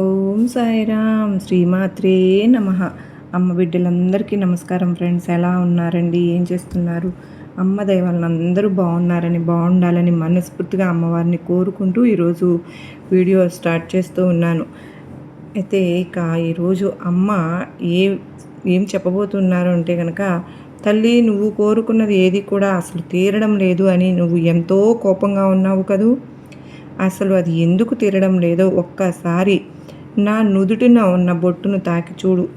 ఓం సాయిరామ్. శ్రీమాత్రే నమ. అమ్మ బిడ్డలందరికీ నమస్కారం ఫ్రెండ్స్. ఎలా ఉన్నారండి? ఏం చేస్తున్నారు? అమ్మ దైవాలను అందరూ బాగున్నారని బాగుండాలని మనస్ఫూర్తిగా అమ్మవారిని కోరుకుంటూ ఈరోజు వీడియో స్టార్ట్ చేస్తూ ఉన్నాను. అయితే ఇక ఈరోజు అమ్మ ఏ ఏం చెప్పబోతున్నారు అంటే కనుక తల్లి నువ్వు కోరుకున్నది ఏది కూడా అసలు తీరడం లేదు అని నువ్వు ఎంతో కోపంగా ఉన్నావు కదూ? అసలు అది ఎందుకు తీరడం లేదో ఒక్కసారి నా నుదుటిన ఉన్న బొట్టును తాకి చూడు.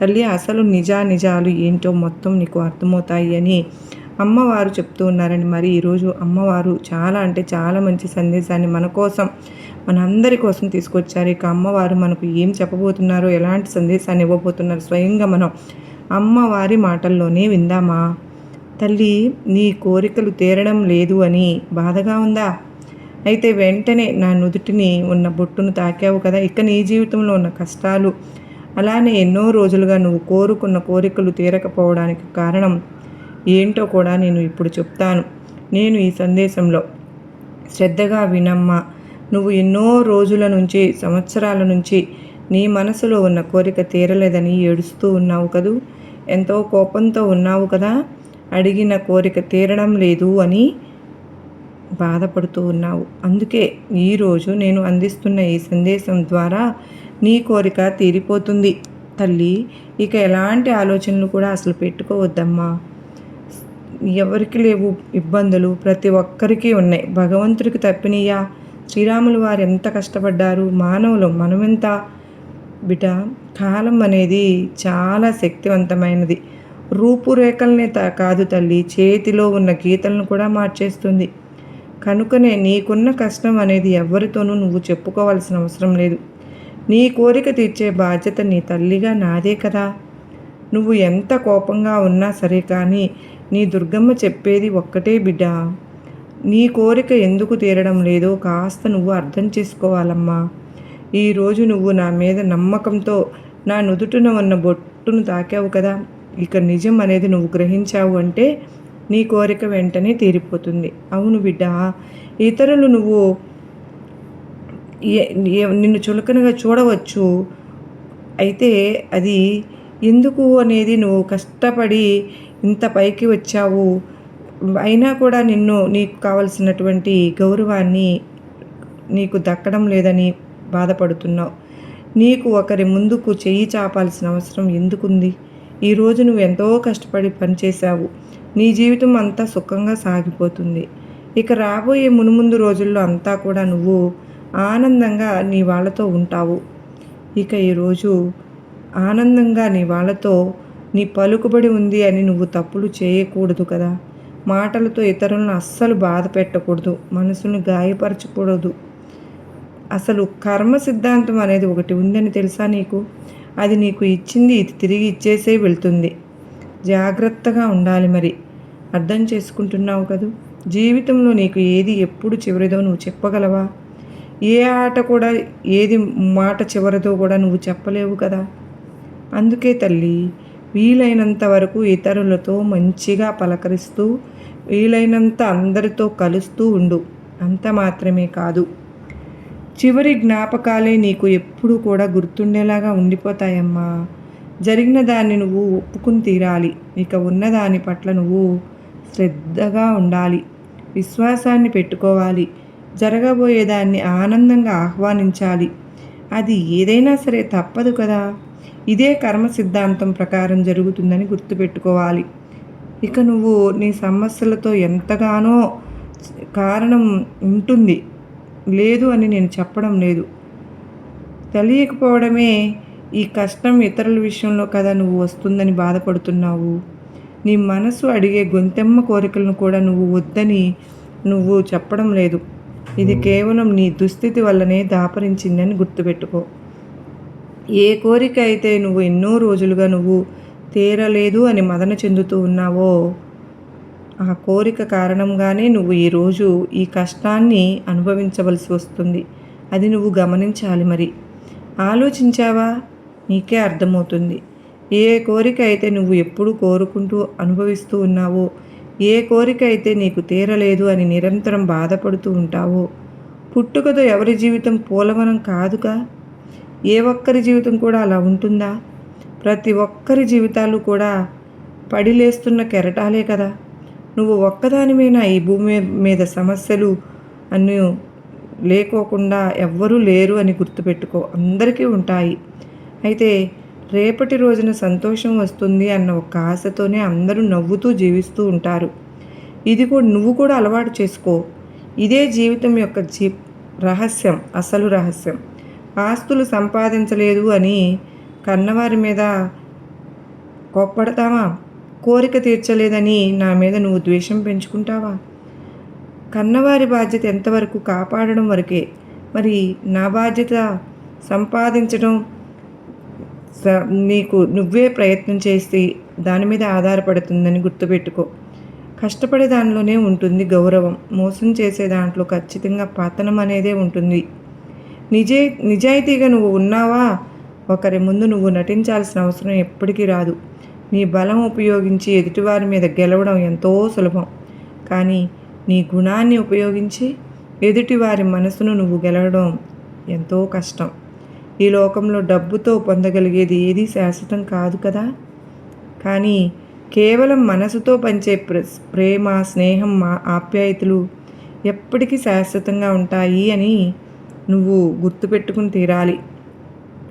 తల్లి అసలు నిజా నిజాలు ఏంటో మొత్తం నీకు అర్థమవుతాయి అని అమ్మవారు చెప్తూ ఉన్నారండి. మరి ఈరోజు అమ్మవారు చాలా అంటే చాలా మంచి సందేశాన్ని మన కోసం మనందరి కోసం తీసుకొచ్చారు. ఇక అమ్మవారు మనకు ఏం చెప్పబోతున్నారో ఎలాంటి సందేశాన్ని ఇవ్వబోతున్నారు స్వయంగా మనం అమ్మవారి మాటల్లోనే విందామా? తల్లి నీ కోరికలు తీరడం లేదు అని బాధగా ఉందా? అయితే వెంటనే నా నుదుటిని ఉన్న బొట్టును తాకావు కదా ఇక నీ జీవితంలో ఉన్న కష్టాలు. అలానే ఎన్నో రోజులుగా నువ్వు కోరుకున్న కోరికలు తీరకపోవడానికి కారణం ఏంటో కూడా నేను ఇప్పుడు చెప్తాను. నేను ఈ సందేశంలో శ్రద్ధగా వినమ్మా. నువ్వు ఎన్నో రోజుల నుంచి సంవత్సరాల నుంచి నీ మనసులో ఉన్న కోరిక తీరలేదని ఏడుస్తూ ఉన్నావు కదూ? ఎంతో కోపంతో ఉన్నావు కదా? అడిగిన కోరిక తీరడం లేదు అని బాధపడుతూ ఉన్నావు. అందుకే ఈరోజు నేను అందిస్తున్న ఈ సందేశం ద్వారా నీ కోరిక తీరిపోతుంది. తల్లి ఇక ఎలాంటి ఆలోచనలు కూడా అసలు పెట్టుకోవద్దమ్మా. ఎవరికి లేవు ఇబ్బందులు ప్రతి ఒక్కరికి ఉన్నాయి. భగవంతుడికి తప్పినయ్యా శ్రీరాములు వారు ఎంత కష్టపడ్డారు మానవులు మనమెంత? బిట కాలం అనేది చాలా శక్తివంతమైనది. రూపురేఖలనే కాదు తల్లి చేతిలో ఉన్న గీతలను కూడా మార్చేస్తుంది. కనుకనే నీకున్న కష్టం అనేది ఎవరితోనూ నువ్వు చెప్పుకోవాల్సిన అవసరం లేదు. నీ కోరిక తీర్చే బాధ్యత నీ తల్లిగా నాదే కదా. నువ్వు ఎంత కోపంగా ఉన్నా సరే కానీ నీ దుర్గమ్మ చెప్పేది ఒక్కటే బిడ్డ. నీ కోరిక ఎందుకు తీరడం లేదో కాస్త నువ్వు అర్థం చేసుకోవాలమ్మా. ఈరోజు నువ్వు నా మీద నమ్మకంతో నా నుదుటున ఉన్న బొట్టును తాకావు కదా. ఇక నిజం అనేది నువ్వు గ్రహించావు అంటే నీ కోరిక వెంటనే తీరిపోతుంది. అవును బిడ్డ ఇతరులు నువ్వు నిన్ను చులకనగా చూడవచ్చు. అయితే అది ఎందుకు అనేది నువ్వు కష్టపడి ఇంత పైకి వచ్చావు? అయినా కూడా నిన్ను నీకు కావలసినటువంటి గౌరవాన్ని నీకు దక్కడం లేదని బాధపడుతున్నావు. నీకు ఒకరి ముందుకు చెయ్యి చాపాల్సిన అవసరం ఎందుకుంది? ఈరోజు నువ్వు ఎంతో కష్టపడి పనిచేశావు. నీ జీవితం అంతా సుఖంగా సాగిపోతుంది. ఇక రాబోయే మునుముందు రోజుల్లో అంతా కూడా నువ్వు ఆనందంగా నీ వాళ్ళతో ఉంటావు. ఇక ఈరోజు ఆనందంగా నీ వాళ్ళతో నీ పలుకుబడి ఉంది అని నువ్వు తప్పులు చేయకూడదు కదా. మాటలతో ఇతరులను అస్సలు బాధ పెట్టకూడదు. మనసును గాయపరచకూడదు. అసలు కర్మ సిద్ధాంతం అనేది ఒకటి ఉందని తెలుసా నీకు? అది నీకు ఇచ్చింది ఇది తిరిగి ఇచ్చేసే వెళ్తుంది. జాగ్రత్తగా ఉండాలి మరి. అర్థం చేసుకుంటున్నావు కదూ? జీవితంలో నీకు ఏది ఎప్పుడు చివరిదో నువ్వు చెప్పగలవా? ఏ ఆట కూడా ఏది మాట చివరిదో కూడా నువ్వు చెప్పలేవు కదా? అందుకే తల్లి వీలైనంత వరకు ఇతరులతో మంచిగా పలకరిస్తూ వీలైనంత అందరితో కలుస్తూ ఉండు. అంత మాత్రమే కాదు. చివరి జ్ఞాపకాలే నీకు ఎప్పుడూ కూడా గుర్తుండేలాగా ఉండిపోతాయమ్మా. జరిగిన దాన్ని నువ్వు ఒప్పుకుని తీరాలి. ఇక ఉన్నదాని పట్ల నువ్వు శ్రద్ధగా ఉండాలి. విశ్వాసాన్ని పెట్టుకోవాలి. జరగబోయేదాన్ని ఆనందంగా ఆహ్వానించాలి. అది ఏదైనా సరే తప్పదు కదా. ఇదే కర్మ సిద్ధాంతం ప్రకారం జరుగుతుందని గుర్తుపెట్టుకోవాలి. ఇక నువ్వు నీ సమస్యలతో ఎంతగానో కారణం ఉంటుంది. లేదు అని నేను చెప్పడం లేదు. తెలియకపోవడమే ఈ కష్టం ఇతరుల విషయంలో కదా నువ్వు వస్తుందని బాధపడుతున్నావు. నీ మనసు అడిగే గొంతెమ్మ కోరికలను కూడా నువ్వు వద్దని నువ్వు చెప్పడం లేదు. ఇది కేవలం నీ దుస్థితి వల్లనే దాపరించిందని గుర్తుపెట్టుకో. ఏ కోరిక అయితే నువ్వు ఎన్నో రోజులుగా నువ్వు తీరలేదు అని మదన చెందుతూ ఉన్నావో ఆ కోరిక కారణంగానే నువ్వు ఈరోజు ఈ కష్టాన్ని అనుభవించవలసి వస్తుంది. అది నువ్వు గమనించాలి మరి. ఆలోచించావా? నీకే అర్థమవుతుంది. ఏ కోరిక అయితే నువ్వు ఎప్పుడు కోరుకుంటూ అనుభవిస్తూ ఉన్నావో ఏ కోరిక అయితే నీకు తీరలేదు అని నిరంతరం బాధపడుతూ ఉంటావో పుట్టుకతో ఎవరి జీవితం పోలవనం కాదుగా? ఏ ఒక్కరి జీవితం కూడా అలా ఉంటుందా? ప్రతి ఒక్కరి జీవితాలు కూడా పడిలేస్తున్న కెరటాలే కదా. నువ్వు ఒక్కదానిమైనా ఈ భూమి మీద సమస్యలు అన్నీ లేకోకుండా ఎవ్వరూ లేరు అని గుర్తుపెట్టుకో. అందరికీ ఉంటాయి. అయితే రేపటి రోజున సంతోషం వస్తుంది అన్న ఒక ఆశతోనే అందరూ నవ్వుతూ జీవిస్తూ ఉంటారు. ఇది కూడా నువ్వు కూడా అలవాటు చేసుకో. ఇదే జీవితం యొక్క జీ రహస్యం అసలు రహస్యం. ఆస్తులు సంపాదించలేదు అని కన్నవారి మీద కోప్పడతావా? కోరిక తీర్చలేదని నా మీద నువ్వు ద్వేషం పెంచుకుంటావా? కన్నవారి బాధ్యత ఎంతవరకు కాపాడడం వరకే. మరి నా బాధ్యత సంపాదించడం నీకు నువ్వే ప్రయత్నం చేసి దాని మీద ఆధారపడుతుందని గుర్తుపెట్టుకో. కష్టపడే దానిలోనే ఉంటుంది గౌరవం. మోసం చేసే దాంట్లో ఖచ్చితంగా పతనం అనేదే ఉంటుంది. నిజే నిజాయితీగా నువ్వు ఉన్నావా? ఒకరి ముందు నువ్వు నటించాల్సిన అవసరం ఎప్పటికీ రాదు. నీ బలం ఉపయోగించి ఎదుటివారి మీద గెలవడం ఎంతో సులభం. కానీ నీ గుణాన్ని ఉపయోగించి ఎదుటివారి మనసును నువ్వు గెలవడం ఎంతో కష్టం. ఈ లోకంలో డబ్బుతో పొందగలిగేది ఏది శాశ్వతం కాదు కదా? కానీ కేవలం మనసుతో పంచే ప్రేమ స్నేహం ఆప్యాయతలు ఎప్పటికీ శాశ్వతంగా ఉంటాయి అని నువ్వు గుర్తుపెట్టుకుని తీరాలి.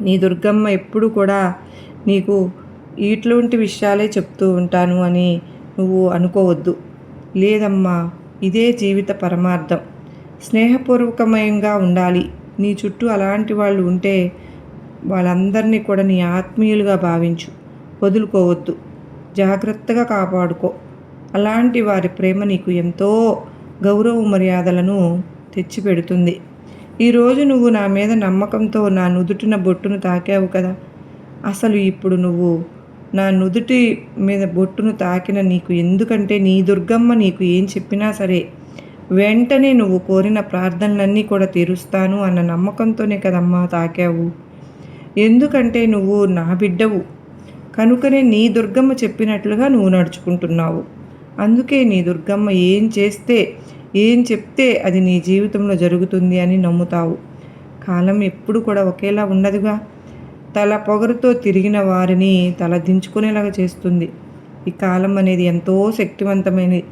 నీ దుర్గమ్మ ఎప్పుడు కూడా నీకు ఇట్లాంటి విషయాలే చెప్తూ ఉంటాను అని నువ్వు అనుకోవద్దు. లేదమ్మా ఇదే జీవిత పరమార్థం. స్నేహపూర్వకమయంగా ఉండాలి. నీ చుట్టూ అలాంటి వాళ్ళు ఉంటే వాళ్ళందరినీ కూడా నీ ఆత్మీయులుగా భావించు. వదులుకోవద్దు. జాగ్రత్తగా కాపాడుకో. అలాంటి వారి ప్రేమ నీకు ఎంతో గౌరవ మర్యాదలను తెచ్చిపెడుతుంది. ఈరోజు నువ్వు నా మీద నమ్మకంతో నా నుదుటిన బొట్టును తాకావు కదా. అసలు ఇప్పుడు నువ్వు నా నుదుటి మీద బొట్టును తాకిన నీకు ఎందుకంటే నీ దుర్గమ్మ నీకు ఏం చెప్పినా సరే వెంటనే నువ్వు కోరిన ప్రార్థనలన్నీ కూడా తీరుస్తాను అన్న నమ్మకంతోనే కదమ్మా తాకావు. ఎందుకంటే నువ్వు నా బిడ్డవు. కనుకనే నీ దుర్గమ్మ చెప్పినట్లుగా నువ్వు నడుచుకుంటున్నావు. అందుకే నీ దుర్గమ్మ ఏం చేస్తే ఏం చెప్తే అది నీ జీవితంలో జరుగుతుంది అని నమ్ముతావు. కాలం ఎప్పుడు కూడా ఒకేలా ఉండదుగా తల పొగరుతో తిరిగిన వారిని తల దించుకునేలాగా చేస్తుంది. ఈ కాలం అనేది ఎంతో శక్తివంతమైనది.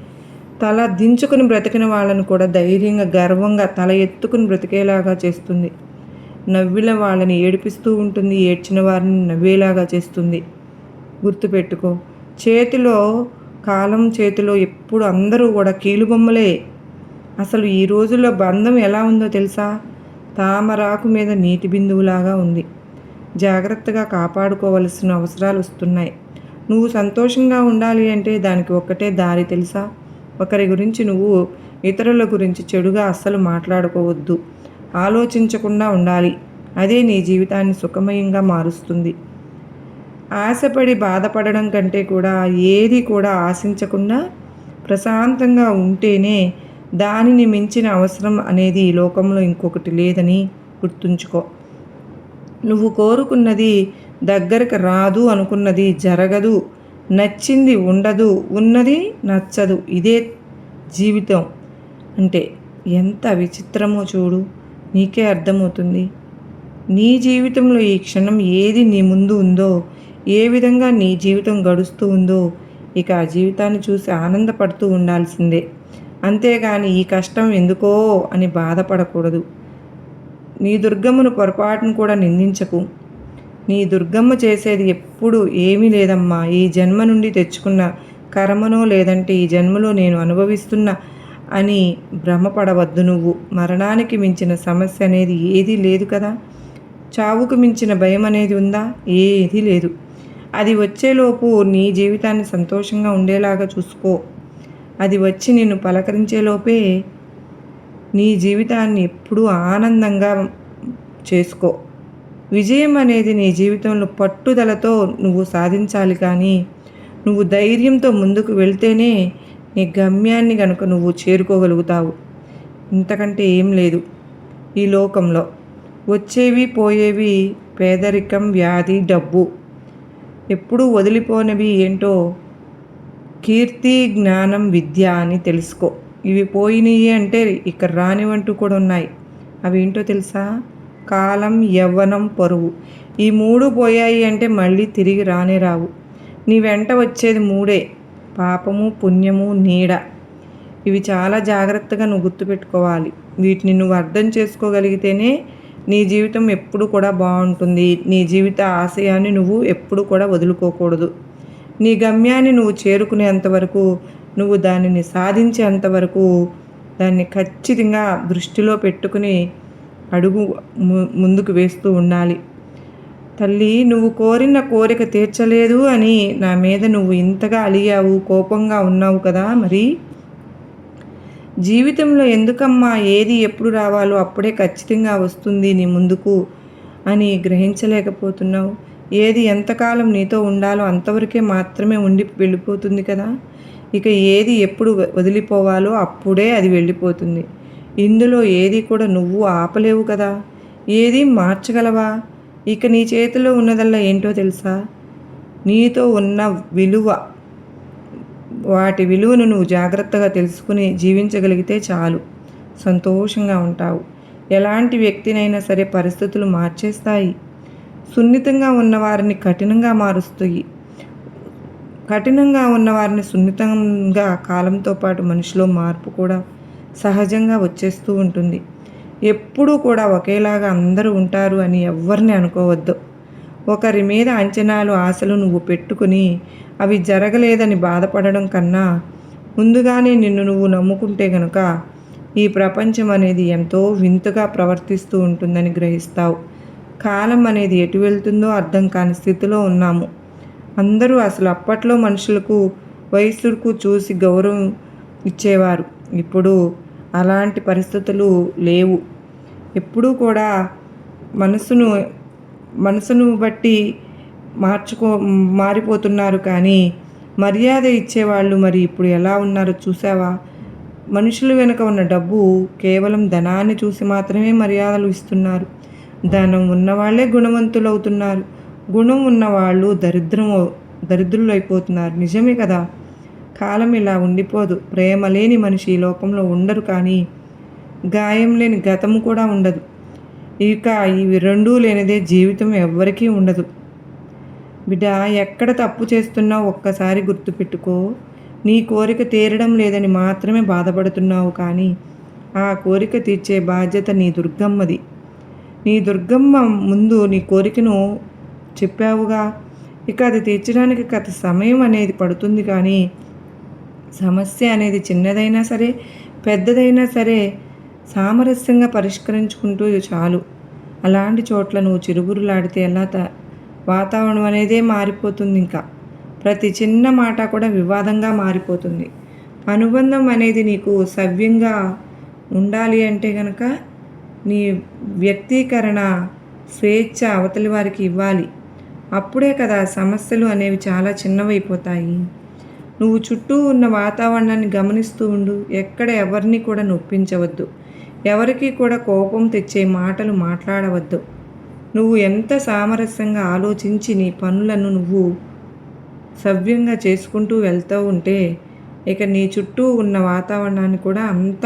తల దించుకుని బ్రతికిన వాళ్ళను కూడా ధైర్యంగా గర్వంగా తల ఎత్తుకుని బ్రతికేలాగా చేస్తుంది. నవ్విన వాళ్ళని ఏడిపిస్తూ ఉంటుంది ఏడ్చిన వారిని నవ్వేలాగా చేస్తుంది. గుర్తుపెట్టుకో చేతిలో కాలం చేతిలో ఎప్పుడు అందరూ కూడా కీలుబొమ్మలే. అసలు ఈ రోజుల్లో బంధం ఎలా ఉందో తెలుసా? తామరాకు మీద నీటి బిందువులాగా ఉంది. జాగ్రత్తగా కాపాడుకోవలసిన అవసరాలు వస్తున్నాయి. నువ్వు సంతోషంగా ఉండాలి అంటే దానికి ఒక్కటే దారి తెలుసా? ఒకరి గురించి నువ్వు ఇతరుల గురించి చెడుగా అస్సలు మాట్లాడుకోవద్దు. ఆలోచించకుండా ఉండాలి. అదే నీ జీవితాన్ని సుఖమయంగా మారుస్తుంది. ఆశపడి బాధపడడం కంటే కూడా ఏది కూడా ఆశించకుండా ప్రశాంతంగా ఉంటేనే దానిని మించిన అవసరం అనేది ఈ లోకంలో ఇంకొకటి లేదని గుర్తుంచుకో. నువ్వు కోరుకున్నది దగ్గరకు రాదు అనుకున్నది జరగదు. నచ్చింది ఉండదు ఉన్నది నచ్చదు. ఇదే జీవితం. అంటే ఎంత విచిత్రమో చూడు నీకే అర్థమవుతుంది. నీ జీవితంలో ఈ క్షణం ఏది నీ ముందు ఉందో ఏ విధంగా నీ జీవితం గడుస్తూ ఉందో ఇక ఆ జీవితాన్ని చూసి ఆనందపడుతూ ఉండాల్సిందే. అంతేగాని ఈ కష్టం ఎందుకో అని బాధపడకూడదు. నీ దుర్గమ్మను పొరపాటును కూడా నిందించకు. నీ దుర్గమ్మ చేసేది ఎప్పుడు ఏమీ లేదమ్మా. ఈ జన్మ నుండి తెచ్చుకున్న కర్మనో లేదంటే ఈ జన్మలో నేను అనుభవిస్తున్న అని భ్రమపడవద్దు నువ్వు. మరణానికి మించిన సమస్య అనేది ఏదీ లేదు కదా? చావుకు మించిన భయం అనేది ఉందా? ఏదీ లేదు. అది వచ్చేలోపు నీ జీవితాన్ని సంతోషంగా ఉండేలాగా చూసుకో. అది వచ్చి నిన్ను పలకరించేలోపే నీ జీవితాన్ని ఎప్పుడూ ఆనందంగా చేసుకో. విజయం అనేది నీ జీవితంలో పట్టుదలతో నువ్వు సాధించాలి కానీ నువ్వు ధైర్యంతో ముందుకు వెళ్తేనే నీ గమ్యాన్ని కనుక నువ్వు చేరుకోగలుగుతావు. ఇంతకంటే ఏం లేదు. ఈ లోకంలో వచ్చేవి పోయేవి పేదరికం వ్యాధి డబ్బు. ఎప్పుడూ వదిలిపోనివి ఏంటో కీర్తి జ్ఞానం విద్య అని తెలుసుకో. ఇవి పోయినాయి అంటే ఇక్కడ రానివంటూ కూడా ఉన్నాయి. అవి ఏంటో తెలుసా? కాలం యవ్వనం పరువు. ఈ మూడు పోయాయి అంటే మళ్ళీ తిరిగి రానే రావు. నీ వెంట వచ్చేది మూడే. పాపము పుణ్యము నీడ. ఇవి చాలా జాగ్రత్తగా నువ్వు గుర్తుపెట్టుకోవాలి. వీటిని నువ్వు అర్థం చేసుకోగలిగితేనే నీ జీవితం ఎప్పుడు కూడా బాగుంటుంది. నీ జీవిత ఆశయాన్ని నువ్వు ఎప్పుడు కూడా వదులుకోకూడదు. నీ గమ్యాన్ని నువ్వు చేరుకునేంతవరకు నువ్వు దానిని సాధించేంతవరకు దాన్ని ఖచ్చితంగా దృష్టిలో పెట్టుకుని అడుగు ముందుకు వేస్తూ ఉండాలి. తల్లి నువ్వు కోరిన కోరిక తీర్చలేదు అని నా మీద నువ్వు ఇంతగా అలిగావు కోపంగా ఉన్నావు కదా మరి? జీవితంలో ఎందుకమ్మా ఏది ఎప్పుడు రావాలో అప్పుడే ఖచ్చితంగా వస్తుంది నీ ముందుకు అని గ్రహించలేకపోతున్నావు. ఏది ఎంతకాలం నీతో ఉండాలో అంతవరకే మాత్రమే ఉండి వెళ్ళిపోతుంది కదా. ఇక ఏది ఎప్పుడు వదిలిపోవాలో అప్పుడే అది వెళ్ళిపోతుంది. ఇందులో ఏది కూడా నువ్వు ఆపలేవు కదా. ఏది మార్చగలవా? ఇక నీ చేతిలో ఉన్నదల్లా ఏంటో తెలుసా? నీతో ఉన్న విలువ వాటి విలువను నువ్వు జాగ్రత్తగా తెలుసుకుని జీవించగలిగితే చాలు. సంతోషంగా ఉంటావు. ఎలాంటి వ్యక్తినైనా సరే పరిస్థితులు మార్చేస్తాయి. సున్నితంగా ఉన్నవారిని కఠినంగా మారుస్తాయి. కఠినంగా ఉన్నవారిని సున్నితంగా కాలంతో పాటు మనిషిలో మార్పు కూడా సహజంగా వచ్చేస్తూ ఉంటుంది. ఎప్పుడూ కూడా ఒకేలాగా అందరూ ఉంటారు అని ఎవరిని అనుకోవద్దు. ఒకరి మీద అంచనాలు ఆశలు నువ్వు పెట్టుకుని అవి జరగలేదని బాధపడడం కన్నా ముందుగానే నిన్ను నువ్వు నమ్ముకుంటే గనుక ఈ ప్రపంచం అనేది ఎంతో వింతగా ప్రవర్తిస్తూ ఉంటుందని గ్రహిస్తావు. కాలం అనేది ఎటు వెళ్తుందో అర్థం కాని స్థితిలో ఉన్నాము. అందరూ అసలు అప్పట్లో మనుషులకు వయసుకు చూసి గౌరవం ఇచ్చేవారు. ఇప్పుడు అలాంటి పరిస్థితులు లేవు. ఎప్పుడూ కూడా మనసును మనసును బట్టి మార్చుకో మారిపోతున్నారు కానీ మర్యాద ఇచ్చేవాళ్ళు మరి ఇప్పుడు ఎలా ఉన్నారో చూసావా? మనుషులు వెనుక ఉన్న డబ్బు కేవలం ధనాన్ని చూసి మాత్రమే మర్యాదలు ఇస్తున్నారు. ధనం ఉన్నవాళ్ళే గుణవంతులు అవుతున్నారు గుణం ఉన్నవాళ్ళు దరిద్రం దరిద్రులు అయిపోతున్నారు నిజమే కదా? కాలం ఇలా ఉండిపోదు. ప్రేమ లేని మనిషి ఈ లోకంలో ఉండరు కానీ గాయం లేని గతము కూడా ఉండదు. ఇక ఇవి రెండూ లేనిదే జీవితం ఎవ్వరికీ ఉండదు. బిడ్డ ఎక్కడ తప్పు చేస్తున్నావు ఒక్కసారి గుర్తుపెట్టుకో. నీ కోరిక తీరడం లేదని మాత్రమే బాధపడుతున్నావు కానీ ఆ కోరిక తీర్చే బాధ్యత నీ దుర్గమ్మది. నీ దుర్గమ్మ ముందు నీ కోరికను చెప్పావుగా. ఇక అది తీర్చడానికి గత సమయం అనేది పడుతుంది కానీ సమస్య అనేది చిన్నదైనా సరే పెద్దదైనా సరే సామరస్యంగా పరిష్కరించుకుంటూ చాలు. అలాంటి చోట్ల నువ్వు చిరుగురులాడితే ఎలా త వాతావరణం అనేదే మారిపోతుంది ఇంకా. ప్రతి చిన్న మాట కూడా వివాదంగా మారిపోతుంది. అనుబంధం అనేది నీకు సవ్యంగా ఉండాలి అంటే కనుక నీ వ్యక్తీకరణ స్వేచ్ఛ అవతలి వారికి ఇవ్వాలి. అప్పుడే కదా సమస్యలు అనేవి చాలా చిన్నవైపోతాయి. నువ్వు చుట్టూ ఉన్న వాతావరణాన్ని గమనిస్తూ ఉండు. ఎక్కడ ఎవరిని కూడా నొప్పించవద్దు. ఎవరికి కూడా కోపం తెచ్చే మాటలు మాట్లాడవద్దు. నువ్వు ఎంత సామరస్యంగా ఆలోచించి నీ పనులను నువ్వు సవ్యంగా చేసుకుంటూ వెళ్తూ ఉంటే ఇక నీ చుట్టూ ఉన్న వాతావరణాన్ని కూడా అంత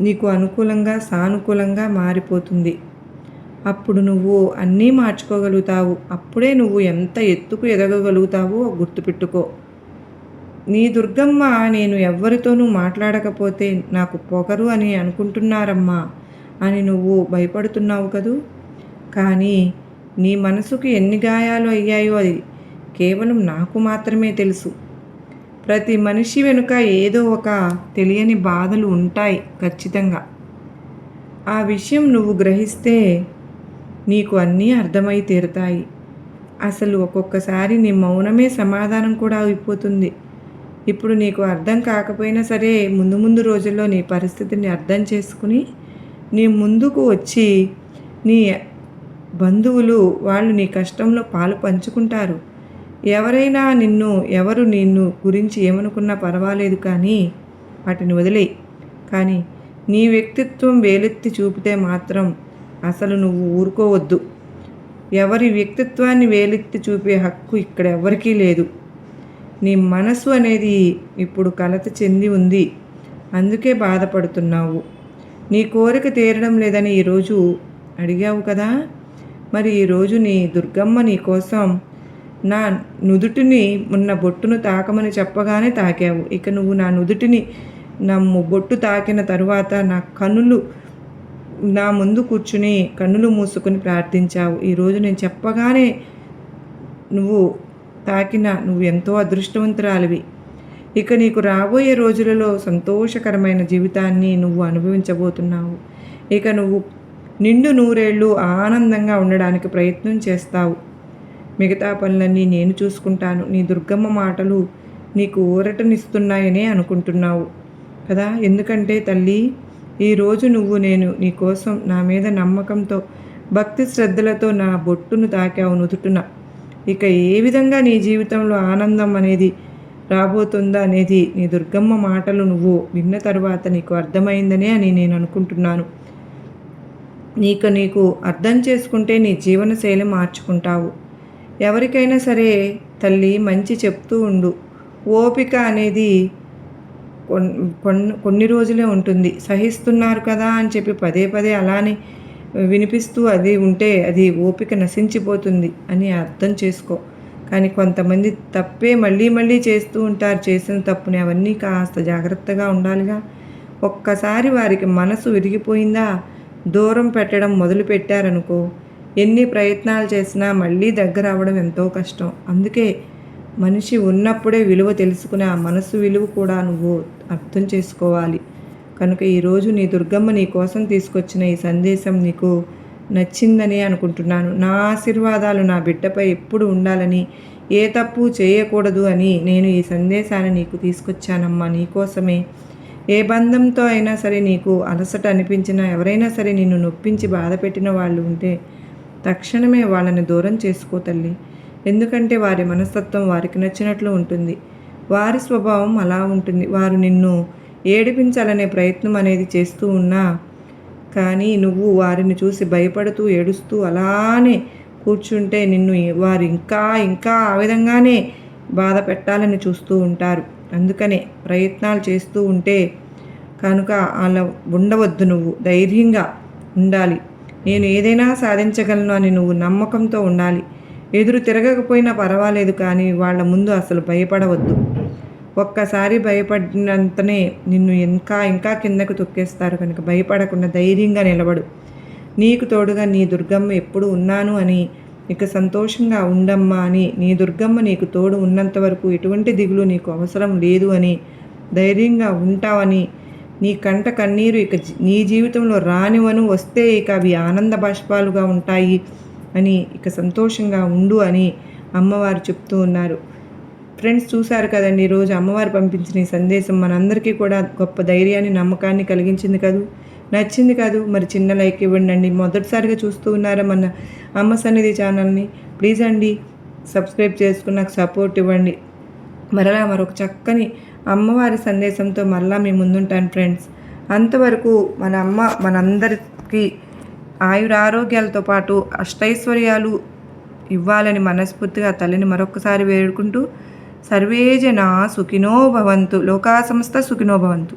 నీకు అనుకూలంగా సానుకూలంగా మారిపోతుంది. అప్పుడు నువ్వు అన్నీ మార్చుకోగలుగుతావు. అప్పుడే నువ్వు ఎంత ఎత్తుకు ఎదగగలుగుతావో గుర్తుపెట్టుకో. నీ దుర్గమ్మ నేను ఎవ్వరితోనూ మాట్లాడకపోతే నాకు పొగరు అని అనుకుంటున్నారమ్మా అని నువ్వు భయపడుతున్నావు కదూ? కానీ నీ మనసుకు ఎన్ని గాయాలు అయ్యాయో అది కేవలం నాకు మాత్రమే తెలుసు. ప్రతి మనిషి వెనుక ఏదో ఒక తెలియని బాధలు ఉంటాయి ఖచ్చితంగా. ఆ విషయం నువ్వు గ్రహిస్తే నీకు అన్నీ అర్థమై తీరుతాయి. అసలు ఒక్కొక్కసారి నీ మౌనమే సమాధానం కూడా అయిపోతుంది. ఇప్పుడు నీకు అర్థం కాకపోయినా సరే ముందు ముందు రోజుల్లో నీ పరిస్థితిని అర్థం చేసుకుని నీ ముందుకు వచ్చి నీ బంధువులు వాళ్ళు నీ కష్టంలో పాలు పంచుకుంటారు. ఎవరైనా నిన్ను ఎవరు నిన్ను గురించి ఏమనుకున్నా పర్వాలేదు కానీ వాటిని వదిలే కానీ నీ వ్యక్తిత్వం వేలెత్తి చూపితే మాత్రం అసలు నువ్వు ఊరుకోవద్దు. ఎవరి వ్యక్తిత్వాన్ని వేలెత్తి చూపే హక్కు ఇక్కడ ఎవరికీ లేదు. నీ మనసు అనేది ఇప్పుడు కలత చెంది ఉంది. అందుకే బాధపడుతున్నావు. నీ కోరిక తీరడం లేదని ఈరోజు అడిగావు కదా? మరి ఈరోజు నీ దుర్గమ్మ నీ కోసం నా నుదుటిని ఉన్న బొట్టును తాకమని చెప్పగానే తాకావు. ఇక నువ్వు నా నుదుటిని నా బొట్టు తాకిన తరువాత నా కన్నులు నా ముందు కూర్చుని కన్నులు మూసుకొని ప్రార్థించావు. ఈరోజు నేను చెప్పగానే నువ్వు తాకిన నువ్వు ఎంతో అదృష్టవంతురాలివి. ఇక నీకు రాబోయే రోజులలో సంతోషకరమైన జీవితాన్ని నువ్వు అనుభవించబోతున్నావు. ఇక నువ్వు నిండు నూరేళ్ళు ఆనందంగా ఉండడానికి ప్రయత్నం చేస్తావు. మిగతా పనులన్నీ నేను చూసుకుంటాను. నీ దుర్గమ్మ మాటలు నీకు ఊరటనిస్తున్నాయనే అనుకుంటున్నావు. కదా? ఎందుకంటే తల్లి ఈరోజు నువ్వు నేను నీ కోసం నా మీద నమ్మకంతో భక్తి శ్రద్ధలతో నా బొట్టును తాకావు నుదుటున. ఇక ఏ విధంగా నీ జీవితంలో ఆనందం అనేది రాబోతుందా అనేది నీ దుర్గమ్మ మాటలు నువ్వు విన్న తర్వాత నీకు అర్థమైందనే అని నేను అనుకుంటున్నాను. నీకు నీకు అర్థం చేసుకుంటే నీ జీవనశైలి మార్చుకుంటావు. ఎవరికైనా సరే తల్లి మంచి చెప్తూ ఉండు. ఓపిక అనేది కొన్ని కొన్ని రోజులే ఉంటుంది. సహిస్తున్నారు కదా అని చెప్పి పదే పదే అలానే వినిపిస్తూ అది ఉంటే అది ఓపిక నశించిపోతుంది అని అర్థం చేసుకో. కానీ కొంతమంది తప్పే మళ్ళీ మళ్ళీ చేస్తూ ఉంటారు. చేసిన తప్పుని అవన్నీ కాస్త జాగ్రత్తగా ఉండాలిగా. ఒక్కసారి వారికి మనసు విరిగిపోయిందా? దూరం పెట్టడం మొదలు పెట్టారనుకో ఎన్ని ప్రయత్నాలు చేసినా మళ్ళీ దగ్గర అవ్వడం ఎంతో కష్టం. అందుకే మనిషి ఉన్నప్పుడే విలువ తెలుసుకునే ఆ మనసు విలువ కూడా నువ్వు అర్థం చేసుకోవాలి. కనుక ఈరోజు నీ దుర్గమ్మ నీ కోసం తీసుకొచ్చిన ఈ సందేశం నీకు నచ్చిందని అనుకుంటున్నాను. నా ఆశీర్వాదాలు నా బిడ్డపై ఎప్పుడు ఉండాలని ఏ తప్పు చేయకూడదు అని నేను ఈ సందేశాన్ని నీకు తీసుకొచ్చానమ్మా. నీకోసమే ఏ బంధంతో అయినా సరే నీకు అలసట అనిపించినా ఎవరైనా సరే నిన్ను నొప్పించి బాధ పెట్టిన వాళ్ళు ఉంటే తక్షణమే వాళ్ళని దూరం చేసుకో తల్లి. ఎందుకంటే వారి మనస్తత్వం వారికి నచ్చినట్లు ఉంటుంది. వారి స్వభావం అలా ఉంటుంది. వారు నిన్ను ఏడిపించాలనే ప్రయత్నం అనేది చేస్తూ ఉన్నా కానీ నువ్వు వారిని చూసి భయపడుతూ ఏడుస్తూ అలానే కూర్చుంటే నిన్ను వారు ఇంకా ఇంకా ఆ విధంగానే బాధ పెట్టాలని చూస్తూ ఉంటారు. అందుకనే ప్రయత్నాలు చేస్తూ ఉంటే కనుక అలా ఉండవద్దు నువ్వు. ధైర్యంగా ఉండాలి. నేను ఏదైనా సాధించగలను అని నువ్వు నమ్మకంతో ఉండాలి. ఎదురు తిరగకపోయినా పర్వాలేదు కానీ వాళ్ళ ముందు అసలు భయపడవద్దు. ఒక్కసారి భయపడినంతనే నిన్ను ఇంకా ఇంకా కిందకు తొక్కేస్తారు కనుక భయపడకుండా ధైర్యంగా నిలబడు. నీకు తోడుగా నీ దుర్గమ్మ ఎప్పుడు ఉన్నాను అని ఇక సంతోషంగా ఉండమ్మా అని నీ దుర్గమ్మ నీకు తోడు ఉన్నంత వరకు ఎటువంటి దిగులు నీకు అవసరం లేదు అని ధైర్యంగా ఉంటావని నీ కంట కన్నీరు ఇక నీ జీవితంలో రానివను వస్తే ఇక అవి ఆనంద బాష్పాలుగా ఉంటాయి. అని ఇక సంతోషంగా ఉండు అని అమ్మవారు చెప్తూ ఉన్నారు. ఫ్రెండ్స్ చూశారు కదండి ఈరోజు అమ్మవారు పంపించిన ఈ సందేశం మనందరికీ కూడా గొప్ప ధైర్యాన్ని నమ్మకాన్ని కలిగించింది కదూ? నచ్చింది కాదు? మరి చిన్న లైక్ ఇవ్వండి మొదటిసారిగా చూస్తూ ఉన్నారా మన అమ్మ సన్నిధి ఛానల్ని? ప్లీజ్ అండి సబ్స్క్రైబ్ చేసుకుని నాకు సపోర్ట్ ఇవ్వండి. మరలా మరొక చక్కని అమ్మవారి సందేశంతో మరలా మీ ముందుంటాను ఫ్రెండ్స్. అంతవరకు మన అమ్మ మనందరికీ ఆయురారోగ్యాలతో పాటు అష్టైశ్వర్యాలు ఇవ్వాలని మనస్ఫూర్తిగా తల్లిని మరొకసారి వేడుకుంటూ సర్వేజన సుఖినో భవంతు లోకా సంస్థ సుఖినో భవంతు.